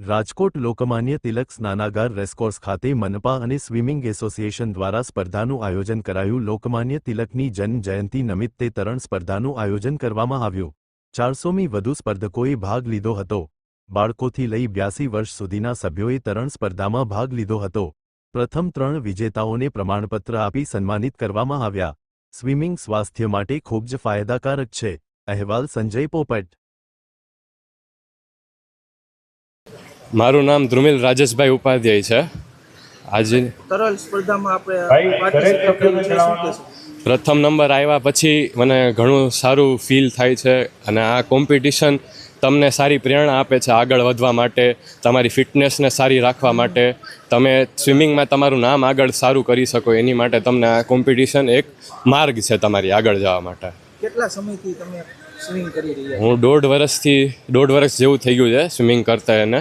રાજકોટ લોકમાન્ય તિલક સ્નાનાગાર રેસકોર્સ ખાતે મનપા અને સ્વિમિંગ એસોસિએશન દ્વારા સ્પર્ધાનું આયોજન કરાયું. લોકમાન્ય તિલકની જન્મ નિમિત્તે તરણ સ્પર્ધાનું આયોજન કરવામાં આવ્યું. ચારસોમી વધુ સ્પર્ધકોએ ભાગ લીધો હતો. બાળકોથી લઈ બ્યાસી વર્ષ સુધીના સભ્યોએ તરણ સ્પર્ધામાં ભાગ લીધો હતો. પ્રથમ ત્રણ વિજેતાઓને પ્રમાણપત્ર આપી સન્માનિત કરવામાં આવ્યા. સ્વિમિંગ સ્વાસ્થ્ય માટે ખૂબ જ ફાયદાકારક છે. અહેવાલ સંજય પોપટ મારું નામ ધ્રુમિલ રાજેશભાઈ ઉપાધ્યાય છે. આજે તરલ સ્પર્ધામાં આપણે પ્રથમ નંબર આવ્યા પછી મને ઘણું સારું ફીલ થાય છે અને આ કોમ્પિટિશન તમને સારી પ્રેરણા આપે છે આગળ વધવા માટે તમારી ફિટનેસને સારી રાખવા માટે. તમે સ્વિમિંગમાં તમારું નામ આગળ સારું કરી શકો એની માટે તમને આ કોમ્પિટિશન એક માર્ગ છે તમારી આગળ જવા માટે. કેટલા સમયથી તમે સ્વિમિંગ કરી રહ્યા હું દોઢ વર્ષથી દોઢ વર્ષ જેવું થઈ ગયું છે સ્વિમિંગ કરતા એને.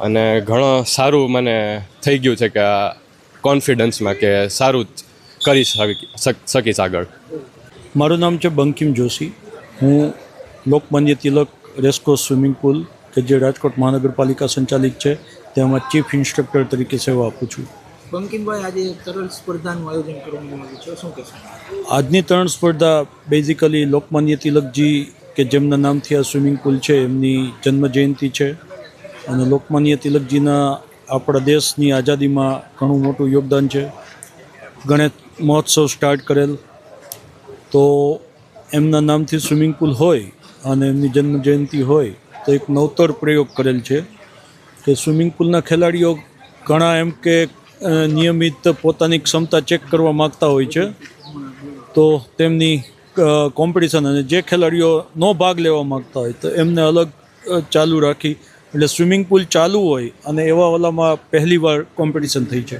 અને ઘણો સારું મને થઈ ગયું છે કે આ કોન્ફિડન્સમાં કે સારું જ કરી શકી- શકીશ આગળ. મારું નામ છે બંકિમ જોશી. હું Lokmanya Tilak racecourse swimming pool કે જે રાજકોટ મહાનગરપાલિકા સંચાલિત છે તેમાં ચીફ ઇન્સ્ટ્રક્ટર તરીકે સેવા આપું છું. બંકિમભાઈ આજે તરલ સ્પર્ધાનું આયોજન કરવામાં આવ્યું છે. શું કહેશો? આજની ત્રણ સ્પર્ધા બેઝિકલી લોકમાન્ય તિલકજી કે જેમના નામથી આ સ્વિમિંગ પુલ છે એમની જન્મ જયંતિ છે. અને લોકમાન્ય તિલકજીના આપણા દેશની આઝાદીમાં ઘણું મોટું યોગદાન છે. ગણેશ મહોત્સવ સ્ટાર્ટ કરેલ. તો એમના નામથી સ્વિમિંગ પુલ હોય અને એમની જન્મ જયંતિ હોય, તો એક નવતર પ્રયોગ કરેલ છે કે સ્વિમિંગ પુલના ખેલાડીઓ ઘણા એમ કે નિયમિત પોતાની ક્ષમતા ચેક કરવા માગતા હોય છે. તો તેમની કોમ્પિટિશન અને જે ખેલાડીઓ નો ભાગ લેવા માગતા હોય, તો એમને અલગ ચાલુ રાખી એટલે સ્વિમિંગ પુલ ચાલુ હોય અને એવા ઓલામાં પહેલી વાર કોમ્પિટિશન થઈ છે.